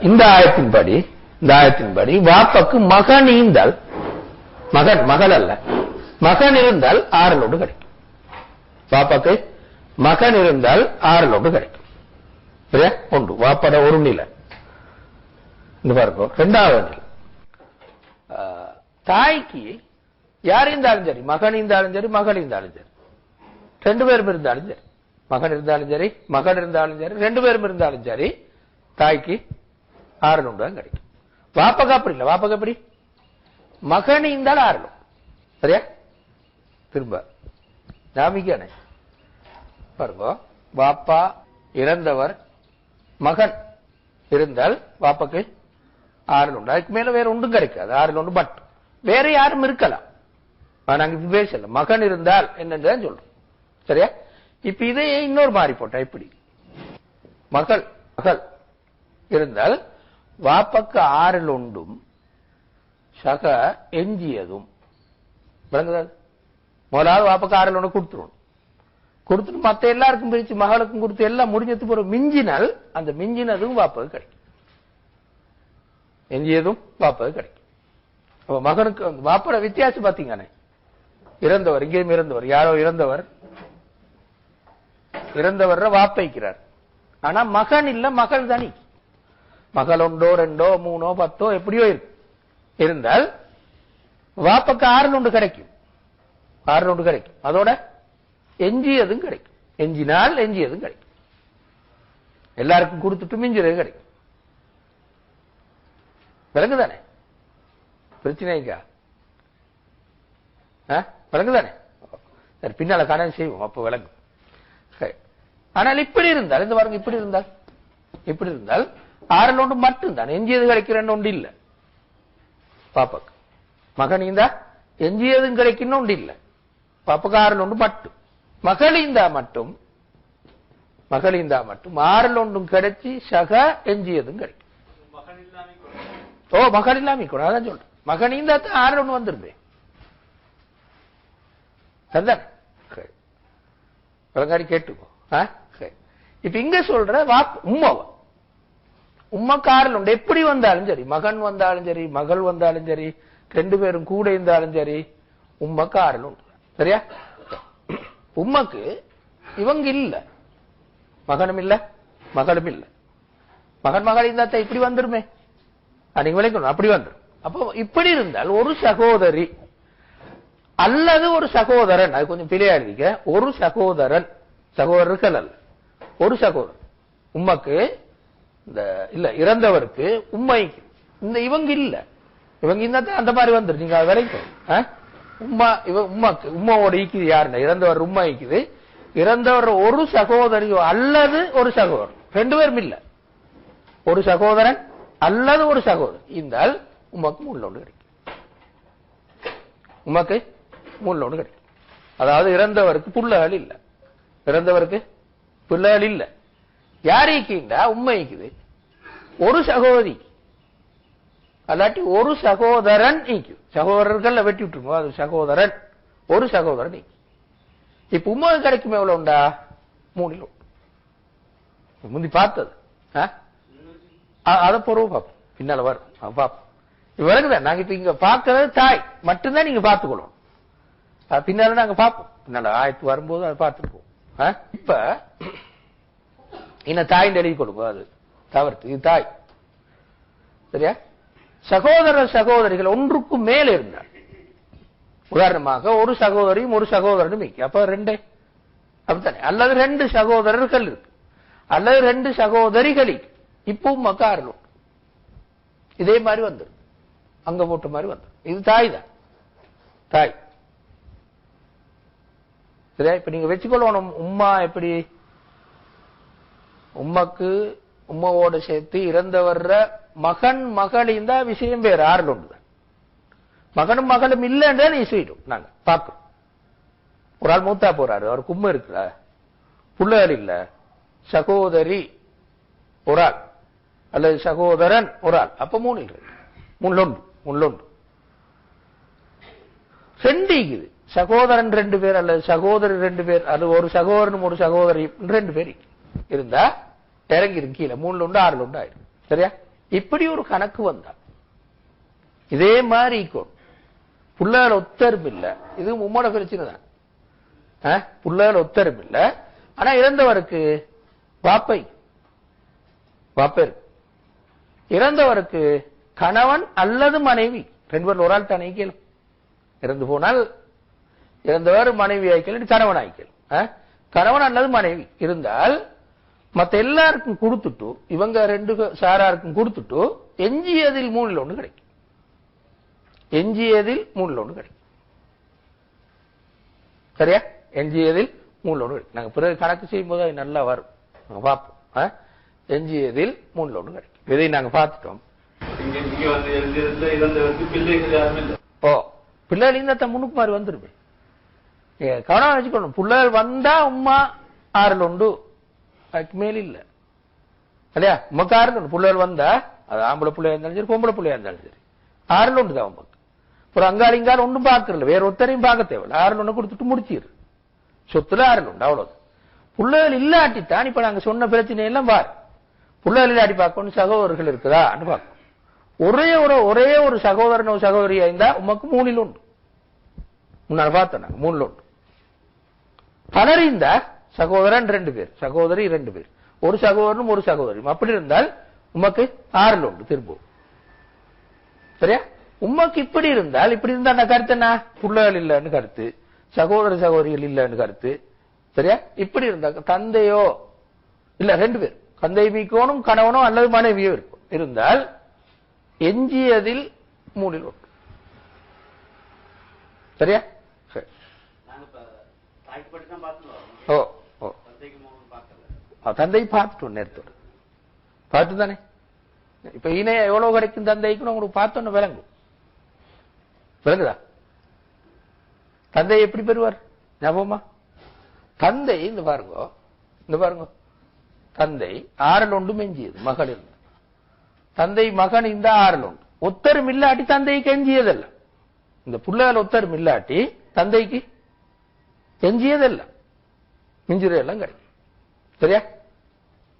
இந்த ஆயத்தின்படி இந்த ஆயத்தின்படி வாப்பக்கு மகன் ஈந்தால் மகன் மகள் அல்ல. மகன் இருந்தால் ஆறு லோடு கிடைக்கும். வாப்பாக்கு மகன் இருந்தால் ஆறு லோடு கிடைக்கும். சரியா? ஒன்று. வாப்பட ஒரு நிலை. இந்த பாருங்க. ரெண்டாவது நிலை. ஆஹ், தாய்க்கு யார் இருந்தாலும் சரி மகன் இருந்தாலும் சரி மகள் இருந்தாலும் சரி. ரெண்டு பேரும் இருந்தாலும் சரி. மகன் இருந்தாலும் சரி மகள் இருந்தாலும் சரி ரெண்டு பேரும் இருந்தாலும் சரி தாய்க்கு ஆறு நூறு கிடைக்கும். வாப்பக்கு அப்படி இல்லை? வாப்பக்கு எப்படி? மகன் இருந்தால் ஆறு சரியா? திரும்ப. ஞாபகம் பாருங்க. வாப்பா இறந்தவர் மகன் இருந்தால் வாப்பாக்கு ஆறு உண்டு அதுக்கு மேல வேற ஒன்றும் கிடைக்காது. ஆறு ஒன்று பட் வேற யாரும் இருக்கலாம். ஆனா, நாங்க இப்ப பேசல மகன் இருந்தால் என்னன்னு சொல்றோம். சரியா? இப்ப இதே இன்னொரு மாறி போட்டா இப்படி மகள் மகள் இருந்தால் வாப்பக்க ஆறில் ஒன்றும் சக எஞ்சியதும். விளங்குதா? முதலாவது வாப்பக்கு ஆறில் ஒன்று கொடுத்துருவோம் கொடுத்துட்டு மத்த எல்லாருக்கும் பிரிச்சு மகளுக்கும் கொடுத்து எல்லாம் முடிஞ்சது போற மிஞ்சினால் அந்த மிஞ்சினதும் வாப்பது கிடைக்கும். எஞ்சியதும் வாப்பது கிடைக்கும். அப்ப மகனுக்கு அந்த வாப்பட வித்தியாசம் பாத்தீங்கண்ணே. இறந்தவர் இங்கேயும் இறந்தவர். யாரோ இறந்தவர்? இறந்தவர் வாப்பைக்கிறார் ஆனா மகன் இல்ல மகள் தனி மகள் ஒன்றோ ரெண்டோ மூணோ பத்தோ எப்படியோ இருக்கு. இருந்தால் வாப்பக்கு ஆறு ஒன்று கிடைக்கும். ஆறு ஒன்று கிடைக்கும். அதோட எஞ்சியதும் கிடைக்கும். எஞ்சினால் எஞ்சியதும் கிடைக்கும். எல்லாருக்கும் கொடுத்துட்டு மிஞ்சிறது கிடைக்கும். விளங்குதானே? பிரச்சனைக்கா விளங்குதானே? சரி பின்னால காண செய்வோம். அப்ப விளங்கும். சரி. ஆனால் இப்படி இருந்தால் இந்த பாருங்க இப்படி இருந்தால். இப்படி இருந்தால் ஆறில் ஒன்று மட்டும்தான். எஞ்சியது கிடைக்கிறன்னு ஒன்று இல்ல. பாப்பாக்கு. மகனீந்தா எஞ்சியதும் கிடைக்கணும் ஒன்று இல்ல. பாப்பாக்கு ஆறில் ஒன்று மட்டும். மகளிந்தா மட்டும். மகளிந்தா மட்டும். ஆறில் ஒன்றும் கிடைச்சி சக எஞ்சியதும் கிடைக்கும். ஓ மகள் இல்லாம கூட அதான் சொல்றேன். மகனீந்தா தான் ஆறு ஒண்ணு வந்துருது சரிதானே? சரி. விளங்காடி கேட்டுக்கோ. சரி. இப்ப இங்க சொல்ற வாப்பு உம்மாவா? உம்மா காரில் உண்டு எப்படி வந்தாலும் சரி மகன் வந்தாலும் சரி மகள் வந்தாலும் சரி ரெண்டு பேரும் கூட இருந்தாலும் சரி உம்மா காரில் உண்டு சரியா? உம்மக்கு இவங்க இல்ல. மகனும் இல்ல மகளும் இல்ல. மகன் மகள் இருந்தா இப்படி வந்துருமே? நீங்க விளைக்கணும் அப்படி வந்துரும். அப்போ இப்படி இருந்தால் ஒரு சகோதரி அல்லது ஒரு சகோதரன் அது கொஞ்சம் பிழையா எழுதிக்க ஒரு சகோதரன் சகோதரர்கள் அல்ல. ஒரு சகோதரன். உம்மக்கு இந்த இல்ல இறந்தவருக்கு உம்மைக்கு இந்த இவங்க இல்ல. இவங்க இந்த அந்த மாதிரி வந்துரு நீங்க அது விளைக்கும் ஆ? உம்மா இவ உம்மாக்கு உமாவோட ஈக்குது யாருன்னா? இறந்தவர் உமா ஈக்குது. இறந்தவர் ஒரு சகோதரியோ அல்லது ஒரு சகோதரன். ரெண்டு பேரும் இல்ல. ஒரு சகோதரன் அல்லது ஒரு சகோதரன். இருந்தால் உமாக்கு மூணு லோன் கிடைக்கும். உமாக்கு மூணு லோன் கிடைக்கும். அதாவது இறந்தவருக்கு புள்ளகள் இல்ல. இறந்தவருக்கு பிள்ளைகள் இல்ல. யார் ஈக்கிண்டா உண்மை ஈக்குது. ஒரு சகோதரி. அல்லாட்டி ஒரு சகோதரன் ஈக்குது சகோதரர்கள் வெட்டி விட்டுருங்க அது சகோதரன். ஒரு சகோதரன் ஈக்கு இப்ப உண்மை கிடைக்கும் எவ்வளவு உண்டா? மூணில் முந்தி பார்த்தது. ஆ? அ- பொறுவு பார்ப்போம் பின்னால வரும். பார்ப்போம் இது நாங்க இப்ப இங்க பார்க்கறது தாய். மட்டும்தான் நீங்க பார்த்துக்கணும் அது பின்னால நாங்க பார்ப்போம். பின்னால ஆயத்து வரும்போது அதை பார்த்துட்டு போவோம் இப்ப இன்னும் தாயின் எழுதி கொடுப்போம் அது. தவறு இது தாய். சரியா? சகோதர சகோதரிகள் ஒன்றுக்கும் மேல் இருந்தார். உதாரணமாக ஒரு சகோதரியும் ஒரு சகோதரனும் அப்ப ரெண்டே. அப்படித்தானே? அல்லது ரெண்டு சகோதரர்கள் இருக்கு. அல்லது ரெண்டு சகோதரிகள் இப்பவும் மக்காரலும் இதே மாதிரி வந்துரும். அங்க போட்ட மாதிரி வந்து இது தாய் தான். தாய். சரியா? இப்ப நீங்க வச்சுக்கொள்ளணும். உம்மா எப்படி? உம்மக்கு உம்மாவோட சேர்த்து இறந்தவர்ற மகன் மகளின் தான் விஷயம் வேற. ஆறுல ஒன்றுதான் மகனும் மகளும் இல்லைன்றே நீ செய்யும் நாங்க பார்க்கிறோம். ஒரு ஆள் மூத்தா போறாரு. அவர் கும்ம இருக்குல்ல? பிள்ளைகள் இல்ல. சகோதரி ஒரு ஆள். அல்லது சகோதரன் ஒரு ஆள். அப்ப மூணு இருக்கு முள்ளொன்று முள்ளொன்று ரெண்டு சகோதரன் ரெண்டு பேர் அல்லது சகோதரி ரெண்டு பேர். அது ஒரு சகோதரனும் ஒரு சகோதரி ரெண்டு பேர் இருந்தா இறங்கி கீழே. மூணுல உண்டு ஆறுல உண்டு ஆயிடும். சரியா? இப்படி ஒரு கணக்கு வந்தா இதே மாதிரி இருக்கும் பிள்ளைகள் ஒத்தரும் இல்ல. இது உம்மோட பிரச்சனை தான். பிள்ளைகள் ஒத்தரும் ஆனா இறந்தவருக்கு வாப்பை. வாப்பை இறந்தவருக்கு கணவன் அல்லது மனைவி. ரெண்டு பேர் ஒரு ஆள் தானே கேளும் இறந்து போனால் இறந்தவர் மனைவி ஆய்க்கல் கணவன் ஆய்க்கல். கணவன் அல்லது மனைவி இருந்தால் மத்த எல்லாருக்கும் கொடுத்துட்டு இவங்க ரெண்டு சாராருக்கும் கொடுத்துட்டு எஞ்சியதில் மூணில் ஒண்ணு கிடைக்கும். எஞ்சியதில் மூணில் ஒண்ணு கிடைக்கும். சரியா? எஞ்சியதில் மூணில் ஒண்ணு கிடைக்கும். நாங்க பிறகு கணக்கு செய்யும் போது அது நல்லா வரும். நாங்க பார்ப்போம்? எஞ்சியதில் மூணில் ஒண்ணு கிடைக்கும். இதை நாங்க பார்த்துட்டோம். ஓ பிள்ளைகள் இந்த முன்னுக்கு மாதிரி வந்துருமே. கவனம் வச்சுக்கணும். பிள்ளைகள் வந்தா உம்மா ஆறுல உண்டு. அதுக்கு மேல இல்ல. இல்லையா? உமக்கு ஆறுல உண்டு பிள்ளைகள் வந்தா அது ஆம்பளை பிள்ளையா இருந்தாலும் சரி பொம்பளை பிள்ளையா இருந்தாலும் சரி. ஆறுல உண்டு தான் உமக்கு ஒரு அங்காள் ஒன்றும் பார்க்கறல வேற ஒருத்தரையும் பார்க்க தேவையில்ல. ஆறுல ஒண்ணு கொடுத்துட்டு முடிச்சிரு. சொத்துல ஆறுல உண்டு. அவ்வளவு பிள்ளைகள் இல்லாட்டித்தான் இப்ப நாங்க சொன்ன பிரச்சனை எல்லாம் பாரு. பிள்ளைகள் இல்லாட்டி பார்க்கணும் சகோதரர்கள் இருக்குதான்னு பார்க்கணும். ஒரே ஒரு ஒரே ஒரு சகோதரன் ஒரு சகோதரியா இருந்தா உமக்கு மூணில் உண்டு. முன்னால் பார்த்தோம் நாங்க. மூணில் உண்டு. பலர் இருந்தா சகோதரன் ரெண்டு பேர் சகோதரி ரெண்டு பேர். ஒரு சகோதரனும் ஒரு சகோதரியும். அப்படி இருந்தால் உமக்கு ஆறுல உண்டு திரும்பவும். சரியா? உமக்கு இப்படி இருந்தால் இப்படி இருந்தா என்ன கருத்து என்ன? புள்ளைகள் இல்லைன்னு கருத்து சகோதர சகோதரிகள் இல்லைன்னு கருத்து. சரியா? இப்படி இருந்தா தந்தையோ இல்ல ரெண்டு பேர். தந்தை மீக்கோனும் கணவனோ அல்லது மனைவியோ இருக்கும். இருந்தால் எஞ்சியதில் மூணில் ஒன்று. சரியா? சரி. ஓ ஓ தந்தைக்கு மோகன் பார்க்கல அவ தந்தை பார்த்துட்டோம் நேரத்தோடு பார்த்து தானே இப்ப இணைய எவ்வளவு கிடைக்கும் தந்தைக்குன்னு உங்களுக்கு பார்த்தோன்னு விளங்கும் விளங்குதா? தந்தை எப்படி பெறுவார்? ஞாபகமா? தந்தை இந்த பாருங்க. இந்த பாருங்க. தந்தை ஆறல் ஒன்று மெஞ்சியது மகள் இருந்து தந்தை மகன் இந்த ஆறல் ஒன்று. ஒத்தரும் இல்லாட்டி தந்தைக்கு எஞ்சியதல்ல இந்த புள்ளைகள் ஒத்தரும் இல்லாட்டி தந்தைக்கு எஞ்சியதல்ல மிஞ்சுரையெல்லாம் கிடைக்கும். சரியா?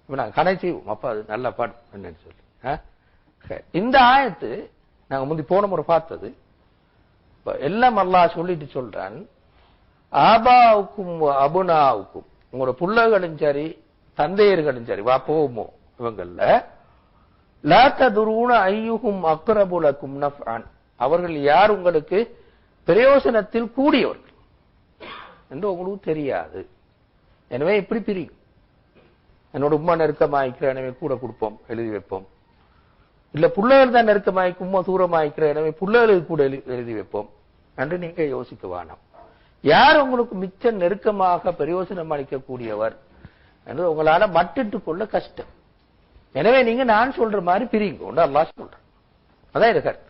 இப்ப நாங்க கணை செய்வோம் அப்ப அது நல்ல பாடு என்னன்னு சொல்லி. இந்த ஆயத்து நாங்க முந்தி போன முறை பார்த்தது. எல்லாம் அல்லா சொல்லிட்டு சொல்றான் ஆபாவுக்கும் அபுனாவுக்கும் உங்களோட புள்ளகளும் சரி தந்தையர்களும் சரி வாப்போமோ இவங்கள்ல லாத்த ததுரூன ஐயுகும் அக்ரபுலக்கும் நஃப்ஆன் அவர்கள் யார் உங்களுக்கு பிரயோசனத்தில் கூடியவர்கள்? என்று உங்களுக்கு தெரியாது. எனவே இப்படி பிரியும். என்னோட உம்மா நெருக்கமாயிக்கிற எனவே கூட கொடுப்போம் எழுதி வைப்போம். இல்ல பிள்ளைகள் தான் நெருக்கமாய்க்கு உமா தூரமாயிக்கிற எனவே பிள்ளைகளுக்கு கூட எழுதி வைப்போம். என்று நீங்க யோசிக்க வேணாம் யார் உங்களுக்கு மிச்ச நெருக்கமாக பிரயோசனம் அளிக்கக்கூடியவர் என்று உங்களால மட்டிட்டு கொள்ள கஷ்டம். எனவே நீங்க நான் சொல்ற மாதிரி பிரிங்க ஒன்று அல்லாஹ் சொல்றேன் அதான் இது கருத்து.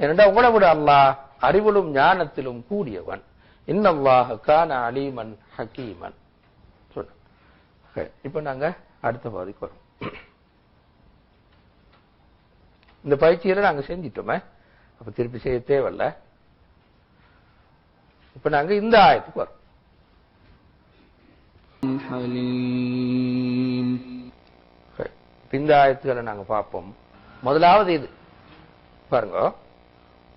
ஏனென்றா உங்களை விட அல்லாஹ் அறிவிலும் ஞானத்திலும் கூடியவன். இன்னல்லாஹ கான அலீமன் ஹக்கீமன் இப்ப நாங்க அடுத்த பகுதிக்கு வரும். இந்த பயிற்சியில் நாங்க செஞ்சிட்டோமே அப்ப திருப்பி செய்ய தேவையில்ல. இப்ப நாங்க இந்த ஆயத்துக்கு வரும். இந்த ஆயத்துக்களை நாங்க பார்ப்போம். முதலாவது இது. பாருங்க.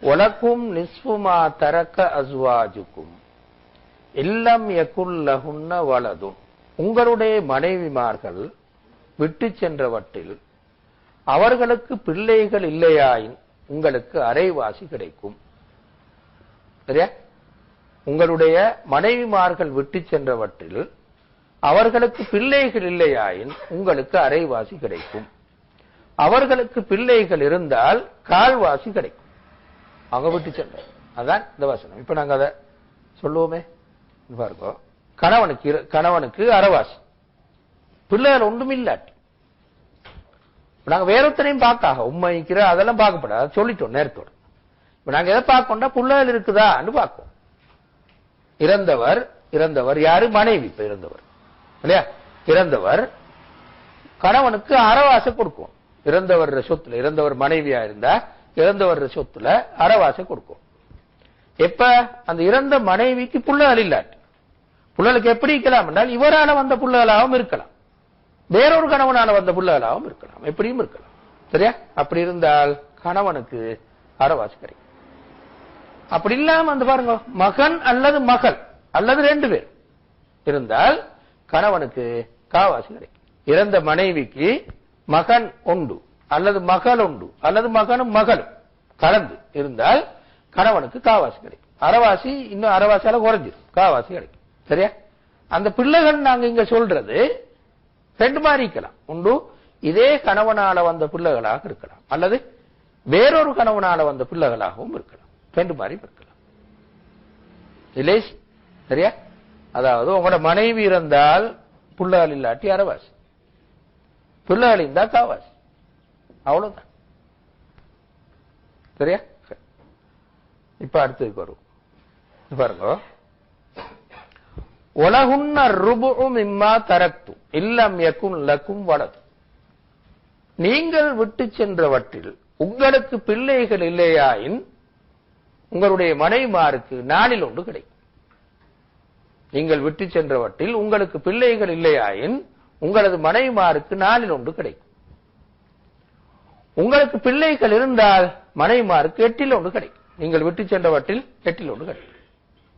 உலக்கும் நிஸ்புமா தரக்க அசுவாஜுக்கும் இல்லம் எக்குல்லகுன்ன வலதும். உங்களுடைய மனைவிமார்கள் விட்டு சென்றவற்றில் அவர்களுக்கு பிள்ளைகள் இல்லையாயின் உங்களுக்கு அரைவாசி கிடைக்கும். சரியா? உங்களுடைய மனைவிமார்கள் விட்டு சென்றவற்றில் அவர்களுக்கு பிள்ளைகள் இல்லையாயின் உங்களுக்கு அரைவாசி கிடைக்கும். அவர்களுக்கு பிள்ளைகள் இருந்தால் கால்வாசி கிடைக்கும். அவங்க விட்டு சென்ற. அதான் இந்த வசனம். இப்ப நாங்க அதை சொல்லுவோமே. பாருங்க. கணவனுக்கு கணவனுக்கு அறவாசி. பிள்ளைகள் ஒன்றும் இல்லாட்டி நாங்க வேறொத்தனையும் பார்க்காக உண்மைக்கிற அதெல்லாம் பார்க்கப்படாது. சொல்லிட்டோம் நேரத்தோட. இப்ப நாங்க எதை பார்க்கோம்னா பிள்ளைகள் இருக்குதான்னு பார்க்கோம் இறந்தவர் இறந்தவர் யாரு? மனைவி. இப்ப இறந்தவர். இல்லையா? இறந்தவர் கணவனுக்கு அறவாசை கொடுக்கும் இறந்தவர் சொத்துல இறந்தவர் மனைவியா இருந்தா இறந்தவர் சொத்துல அறவாசை கொடுக்கும் எப்ப? அந்த இறந்த மனைவிக்கு புள்ளகள் இல்லாட்டி. பிள்ளைகளுக்கு எப்படி இருக்கலாம் என்றால் இவரால வந்த பிள்ளைகளாகவும் இருக்கலாம். வேறொரு கணவனால வந்த பிள்ளைகளாகவும் இருக்கலாம். எப்படியும் இருக்கலாம். சரியா? அப்படி இருந்தால் கணவனுக்கு அறவாசி கிடைக்கும் அப்படி இல்லாம வந்து பாருங்க மகன் அல்லது மகள் அல்லது ரெண்டு பேர் இருந்தால் கணவனுக்கு காவாசி கிடைக்கும் இறந்த மனைவிக்கு மகன் உண்டு அல்லது மகள் உண்டு அல்லது மகனும் மகளும் கலந்து இருந்தால் கணவனுக்கு காவாசி கிடைக்கும் அறவாசி இன்னும் அறவாசியால குறைஞ்சிடும் காவாசி கிடைக்கும் சரியா? அந்த பிள்ளைகள் நாங்க இங்க சொல்றது ரெண்டு மாதிரி இருக்கலாம் உண்டு இதே கணவனால வந்த பிள்ளைகளாக இருக்கலாம். அல்லது வேறொரு கணவனால வந்த பிள்ளைகளாகவும் இருக்கலாம். ரெண்டு மாதிரி இருக்கலாம். இல்லைஸ் சரியா? அதாவது உங்களோட மனைவி இருந்தால் பிள்ளைகள் இல்லாட்டி அரவாசி பிள்ளைகள் இருந்தா காவாசி. அவ்வளவுதான். சரியா? இப்ப அடுத்ததுக்கு வரும் பாருங்க. உலகுன்ன ருபும் இம்மா தரக்து. இல்லம் யக்கும் லக்கும் வலது. நீங்கள் விட்டு சென்றவற்றில் உங்களுக்கு பிள்ளைகள் இல்லையாயின் உங்களுடைய மனைமாருக்கு நாளில் ஒன்று கிடைக்கும். நீங்கள் விட்டு சென்றவற்றில் உங்களுக்கு பிள்ளைகள் இல்லையாயின் உங்களது மனைமாருக்கு நாளில் ஒன்று கிடைக்கும். உங்களுக்கு பிள்ளைகள் இருந்தால் மனைமாருக்கு எட்டில் ஒன்று கிடைக்கும். நீங்கள் விட்டு சென்றவற்றில் எட்டில் ஒன்று கிடைக்கும்.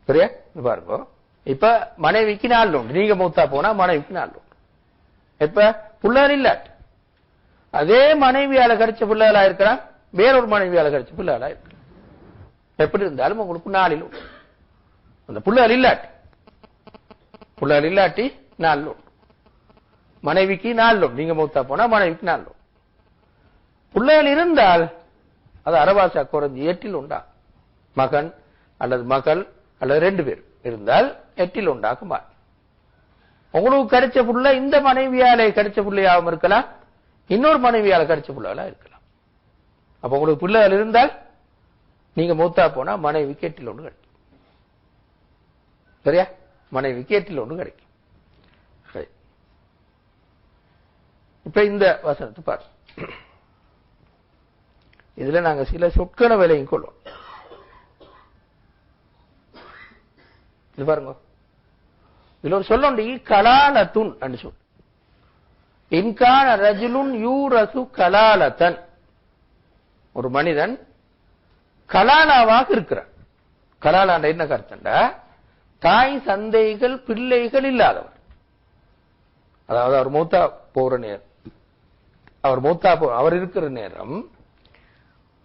சரியா? பாருங்க. இப்ப மனைவிக்கு நாள் உண்டு. நீங்க மூத்தா போனா மனைவிக்கு நாள் உண்டு. இப்ப பிள்ளைகள் இல்லாட்டு அதே மனைவியால கிடைச்ச பிள்ளைகளா இருக்கலாம் வேறொரு மனைவியால கிடைச்ச பிள்ளைகளா இருக்கலாம் எப்படி இருந்தாலும் உங்களுக்கு நாளில் உண்டு. அந்த பிள்ளைகள் இல்லாட்டி பிள்ளைகள் இல்லாட்டி நாள் உண்டு. மனைவிக்கு நாள் உண்டு. நீங்க மூத்தா போனா மனைவிக்கு நாள் உண்டு. பிள்ளைகள் இருந்தால் அது அரவாசா குறைஞ்சி ஏட்டில் உண்டா? மகன் அல்லது மகள் அல்லது ரெண்டு பேர் இருந்தால் எட்டில் உண்டாக்குமா உங்களுக்கு கிடைச்ச புள்ள இந்த மனைவியால கிடைச்ச பிள்ளையாகவும் இருக்கலாம் இன்னொரு மனைவியால கிடைச்ச பிள்ளைகளா இருக்கலாம். அப்ப உங்களுக்கு பிள்ளைகள் இருந்தால் நீங்க மூத்தா போனா மனைவிக்கு எட்டில் ஒன்று கிடைக்கும். சரியா? மனைவிக்கு எட்டில் ஒன்று கிடைக்கும். சரி. இப்ப இந்த வசனத்தை பாரு. இதுல நாங்க சில சொற்களை விலையும் கொள்வோம். இது பாருங்க. இதுல ஒரு சொல்லுண்டு கலாலத்துன் என்று சொல். இன்கான ரஜுலுன் யூரசு கலாலத்தன். ஒரு மனிதன் கலாலாவாக இருக்கிறான். கலாலாண்ட என்ன கருத்தண்டா? தாய் சந்தைகள் பிள்ளைகள் இல்லாதவர் அதாவது அவர் மூத்தா போற நேரம். அவர் மூத்தா போ அவர் இருக்கிற நேரம்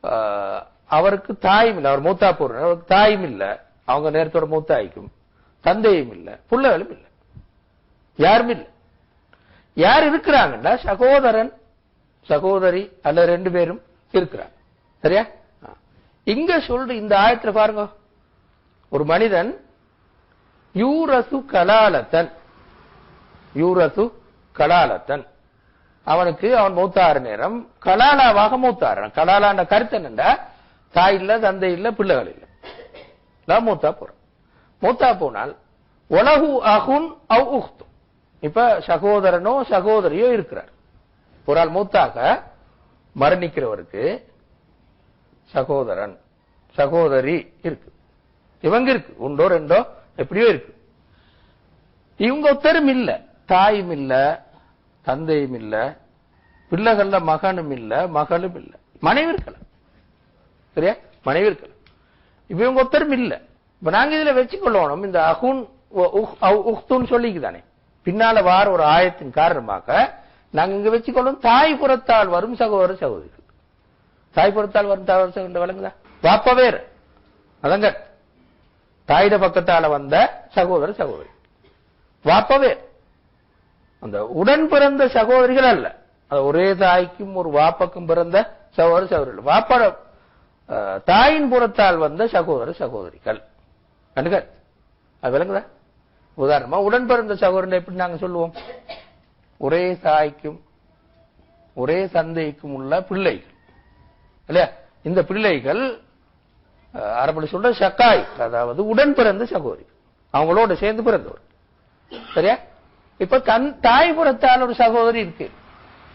ஆஹ், அவருக்கு தாயும் இல்லை. அவர் மூத்தா போற நேரம் அவருக்கு தாயும் இல்லை. அவங்க நேரத்தோட மூத்தாய்க்கும் தந்தையும் இல்லை பிள்ளைகளும் இல்லை. யாரும் இல்லை. யார் இருக்கிறாங்கன்னா சகோதரன் சகோதரி அல்ல ரெண்டு பேரும் இருக்கிறாங்க. சரியா? இங்க சொல்ற இந்த ஆயத்துல பாருங்க. ஒரு மனிதன் யூரசு கலாலத்தன். யூரசு கலாலத்தன். அவனுக்கு அவன் மூத்தாறு நேரம் கலாலாவாக மூத்தாறு கலாலான்ற கருத்து என்னண்டா தாய் இல்ல தந்தை இல்ல பிள்ளைகள் இல்ல. மூத்தா போறான் மூத்தா போனால் உலகு அகுன் அவ் உஹ்து. இப்ப சகோதரனோ சகோதரியோ இருக்கிறார். ஒரு ஆள் மூத்தாக மரணிக்கிறவருக்கு சகோதரன் சகோதரி இருக்கு. இவங்க இருக்கு. உண்டோ ரெண்டோ? எப்படியோ இருக்கு. இவங்க ஒருத்தரும் இல்ல. தாயும் இல்ல தந்தையும் இல்ல பிள்ளைகள்ல மகனும் இல்ல மகளும் இல்ல. மனைவி இருக்கலாம் சரியா? மனைவி இருக்கலாம் இப்ப இவங்க ஒருத்தரும் இல்ல. இப்ப நாங்க இதுல வச்சுக்கொள்ளணும். இந்த அகுன் உஹ்துன்னு சொல்லிக்குதானே. பின்னால வார ஒரு ஆயத்தின் காரணமாக நாங்க இங்க வச்சுக்கொள்ளும் தாய் புறத்தால் வரும் சகோதர சகோதரிகள். தாய் புறத்தால் வரும் சகோதர சகோதர விளங்குதா? வாப்ப வேறு. அதங்க தாயிட பக்கத்தால வந்த சகோதர சகோதரி. வாப்பவேர் அந்த உடன் பிறந்த சகோதரிகள் அல்ல. அது ஒரே தாய்க்கும் ஒரு வாப்பக்கும் பிறந்த சகோதர சகோதரிகள். வாப்பட தாயின் புறத்தால் வந்த சகோதர சகோதரிகள். கண்டுக்க அது விளங்குதா? உதாரணமா உடன் பிறந்த சகோதரன் எப்படி நாங்க சொல்லுவோம்? ஒரே தாய்க்கும் ஒரே சந்தைக்கும் உள்ள பிள்ளைகள். இல்லையா? இந்த பிள்ளைகள் அரபடி சொல்ற சக்காய் அதாவது உடன் பிறந்த சகோதரி. அவங்களோட சேர்ந்து பிறந்தவர். சரியா? இப்ப தன் தாய் புறத்தால் ஒரு சகோதரி இருக்கு.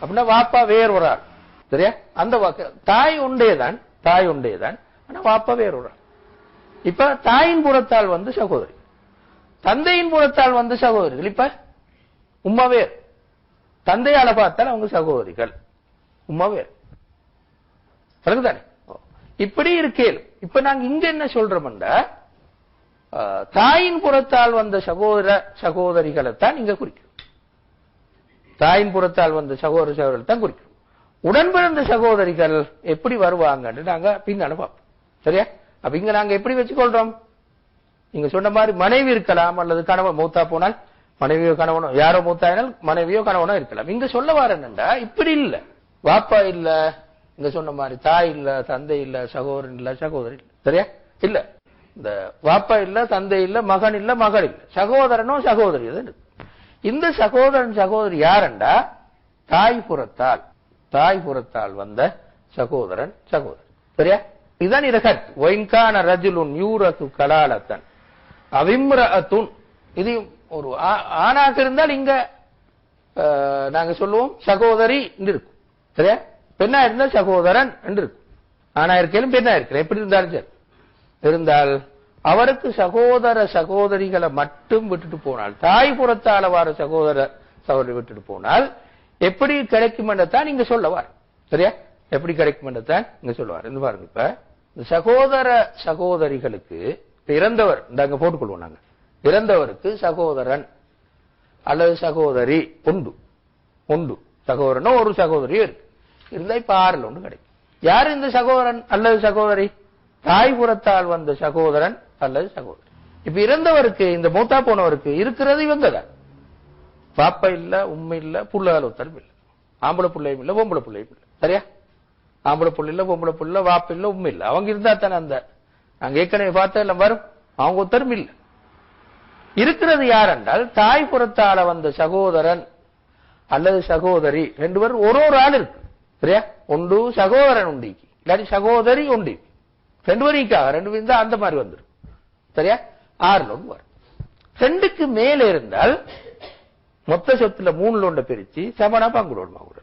அப்படின்னா வாப்பா வேறு ஒரு ஆள். சரியா? அந்த வாக்கு தாய் உண்டேதான் தாய் உண்டேதான். ஆனா வாப்பா வேறு ஒரு ஆள். இப்ப தாயின் புறத்தால் வந்து சகோதரி. தந்தையின் புறத்தால் வந்து சகோதரிகள். இப்ப உம்மா தந்தையால பார்த்தால் அவங்க சகோதரிகள். உம்மா இப்படி இருக்கேன் இப்ப நாங்க இங்க என்ன சொல்றோம்டா தாயின் புறத்தால் வந்த சகோதர சகோதரிகளைத்தான் இங்க குறிக்கும் தாயின் புறத்தால் வந்த சகோதர சகோதரிகள் தான் குறிக்கும் உடன்பிறந்த சகோதரிகள் எப்படி வருவாங்கன்னு நாங்க பின்னால பார்ப்போம். சரியா? அப்ப இங்க நாங்க எப்படி வச்சுக்கொள்றோம்? நீங்க சொன்ன மாதிரி மனைவி இருக்கலாம் அல்லது கணவன் மூத்தா போனால் மனைவியோ கணவனோ யாரோ மூத்தாயினால் மனைவியோ கணவனோ இருக்கலாம். இங்க சொல்ல வர என்னண்டா? இப்படி இல்ல. வாப்பா இல்ல இங்க சொன்ன மாதிரி தாய் இல்ல தந்தை இல்ல சகோதரன் இல்ல சகோதரி இல்ல. சரியா? இல்ல. இந்த வாப்பா இல்ல தந்தை இல்ல மகன் இல்ல மகள் இல்ல. சகோதரனோ சகோதரி இந்த சகோதரன் சகோதரி யாருண்டா? தாய் புறத்தால். தாய் புறத்தால் வந்த சகோதரன் சகோதரி. சரியா? இதுதான் இத கருத்து ஒயின்கான ரஜுலுன் யூரசு கலாலத்தன். அவிம்ரஅத்துன். இது ஒரு ஆ- ஆணாக இருந்தால் இங்க நாங்க சொல்லுவோம் சகோதரி என்று இருக்கும் சரியா? பெண்ணா இருந்தால் சகோதரன் என்று இருக்கும் ஆனா இருக்கலும் பெண்ணா இருக்கிறேன். எப்படி இருந்தாலும் சரி. இருந்தால் அவருக்கு சகோதர சகோதரிகளை மட்டும் விட்டுட்டு போனால் தாய் புறத்தால வார சகோதர சகோதரி விட்டுட்டு போனால் எப்படி கிடைக்கும் என்றதான் இங்க சொல்லவார் சரியா? எப்படி கிடைக்கும் என்றதான் இங்க சொல்லுவார் இந்த பாருங்க இப்ப. சகோதர சகோதரிகளுக்கு பிறந்தவர் இந்த அங்க போட்டுக்கொள்வோம் நாங்க. பிறந்தவருக்கு சகோதரன் அல்லது சகோதரி உண்டு. உண்டு. சகோதரனோ ஒரு சகோதரியோ இருக்கு. இருந்தா இப்ப ஆறுல ஒன்று கிடைக்கும். யார் இந்த சகோதரன் அல்லது சகோதரி? தாய்புறத்தால் வந்த சகோதரன் அல்லது சகோதரி. இப்ப இறந்தவருக்கு இந்த மூத்தா போனவருக்கு இருக்கிறது இவங்க தான் பாப்பா இல்ல உண்மை இல்ல புள்ளகால ஒத்தரும் இல்லை. ஆம்பளை பிள்ளையும் இல்லை பொம்பளை பிள்ளையும் இல்லை. சரியா? ஆம்பளை புள்ள இல்ல பொம்பளை புள்ள வாப்பு இல்ல உண்மை இல்ல. அவங்க இருந்தா தானே அந்த நாங்க ஏற்கனவே பார்த்தா எல்லாம் வரும். அவங்க ஒத்தரும் இல்ல. இருக்கிறது யார் என்றால் தாய் புறத்தால வந்த சகோதரன் அல்லது சகோதரி. ரெண்டு பேரும் ஒரு ஒரு ஆள் இருக்கு. சரியா? ஒன்று சகோதரன் உண்டிக்கு இல்லாட்டி சகோதரி உண்டி ரெண்டு பேரும் ஈக்காக ரெண்டு பேரும் தான் அந்த மாதிரி வந்துடும் சரியா? ஆறுல ஒன்று வரும். ரெண்டுக்கு மேல இருந்தால் மொத்த சொத்துல மூணுல ஒன்றை பிரிச்சு சமனா பங்குடுவோம்